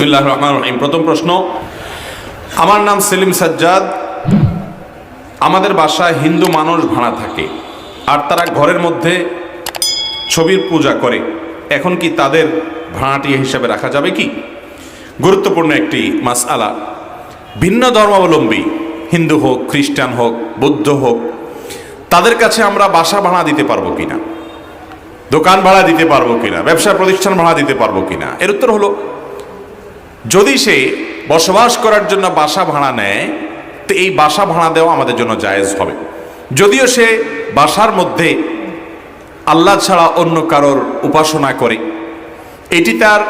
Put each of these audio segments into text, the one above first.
বিসমিল্লাহ রহমান রহিম। প্রথম প্রশ্ন, আমার নাম সেলিম সাজ্জাদ। আমাদের বাসায় হিন্দু মানুষ ভাড়া থাকে, আর তারা ঘরের মধ্যে ছবির পূজা করে। এখন কি তাদের ভাড়াটি হিসাবে রাখা যাবে কি? গুরুত্বপূর্ণ একটি মাস আলা ভিন্ন ধর্মাবলম্বী, হিন্দু হোক, খ্রিস্টান হোক, বৌদ্ধ হোক, তাদের কাছে আমরা বাসা ভাড়া দিতে পারব কিনা? দোকান ভাড়া দিতে পারব কিনা? ব্যবসা প্রতিষ্ঠান ভাড়া দিতে পারব কিনা? এর উত্তর হলো যদি সে বসবাস করার জন্য বাসা ভাড়া নেয়, তো এই বাসা ভাড়া দেওয়া আমাদের জন্য জায়েজ হবে। যদিও সে বাসার মধ্যে আল্লাহ ছাড়া অন্য কারোর উপাসনা করে, এটি তার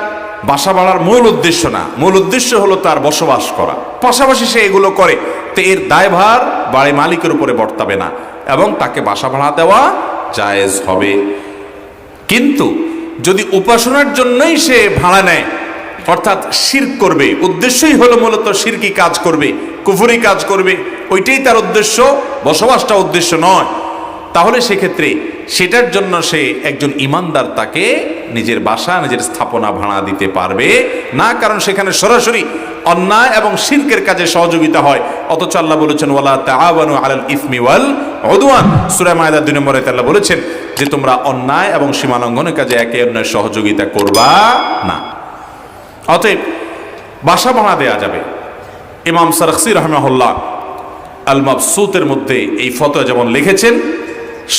বাসা ভাড়ার মূল উদ্দেশ্য না। মূল উদ্দেশ্য হলো তার বসবাস করা। পাশাপাশি সে এগুলো করে, তো এর দায়ভার বাড়ি মালিকের উপরে বর্তাবে না এবং তাকে বাসা ভাড়া দেওয়া জায়েজ হবে। কিন্তু যদি উপাসনার জন্যই সে ভাড়া নেয় অর্থাৎ শির করবে। উদ্দেশ্যই হলো মূলত শিরকি কাজ করবে, কুফুরি কাজ করবে। ওইটাই তার উদ্দেশ্য, বসবাসটা উদ্দেশ্য নয়। তাহলে সেক্ষেত্রে সেটার জন্য সে একজন ইমানদার তাকে নিজের বাসা, নিজের স্থাপনা ভাড়া দিতে পারবে। না, কারণ সেখানে সরাসরি অন্যায় এবং শিল্পের কাজে সহযোগিতা হয়। অথচ আল্লাহ বলেছেন, ওয়ালা তাআবানু আলাল ইসমি ওয়াল উদওয়ান। সূরা মায়দা 2 নম্বরে আল্লাহ বলেছেন যে, তোমরা অন্যায় এবং সীমালঙ্ঘনের কাজে একে অন্যের সহযোগিতা করবা না। অতএব বাসা ভাড়া দেয়া যাবে। ইমাম সারখসি রহমাহুল্লাহ আল মাবসুতের মধ্যে এই ফতোয়া যেমন লিখেছেন,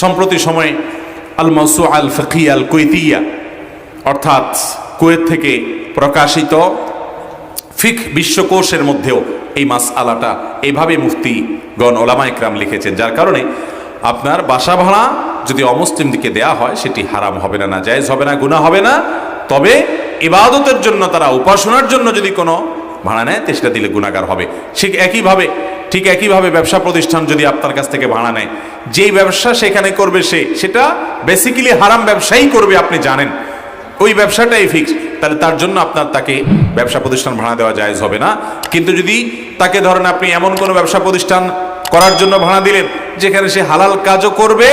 সম্প্রতি সময়ে আল আল ফকি আল কুইতিয়া অর্থাৎ কুয়েত থেকে প্রকাশিত ফিক বিশ্বকোষের মধ্যেও এই মাস আলাটা এইভাবে মুফতি গণ ওলামা ইকরাম লিখেছেন, যার কারণে আপনার বাসা ভাড়া যদি অমুসলিম দিকে দেয়া হয়, সেটি হারাম হবে না না জায়েজ হবে না, গুনাহ হবে না। তবে ইবাদতের জন্য, তারা উপাসনার জন্য যদি কোনো ভাড়া নেয় সেটা দিলে গুণাগার হবে। ঠিক একইভাবে ঠিক একইভাবে ব্যবসা প্রতিষ্ঠান যদি আপনার কাছ থেকে ভাড়া নেয়, যেই ব্যবসা সেখানে করবে সে, সেটা বেসিক্যালি হারাম ব্যবসাই করবে, আপনি জানেন। ওই ব্যবসাটাই ফিক্স তাহলে তার জন্য আপনার তাকে ব্যবসা প্রতিষ্ঠান ভাড়া দেওয়া জায়েজ হবে না। কিন্তু যদি তাকে ধরেন আপনি এমন কোনো ব্যবসা প্রতিষ্ঠান করার জন্য ভাড়া দিলেন, যেখানে সে হালাল কাজও করবে,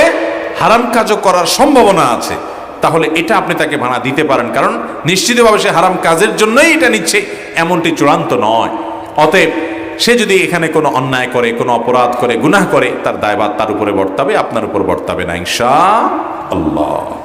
হারাম কাজও করার সম্ভাবনা আছে। তাহলে এটা আপনি তাকে ভাড়া দিতে পারেন। কারণ নিশ্চিতভাবে সে হারাম কাজের জন্যই এটা নিচ্ছে, এমনটি চূড়ান্ত নয়। অতএব সে যদি এখানে কোনো অন্যায় করে, কোনো অপরাধ করে, গুনাহ করে, তার দায়বাদ তার উপরে বর্তাবে, আপনার উপর বর্তাবে না, ইনশা আল্লাহ।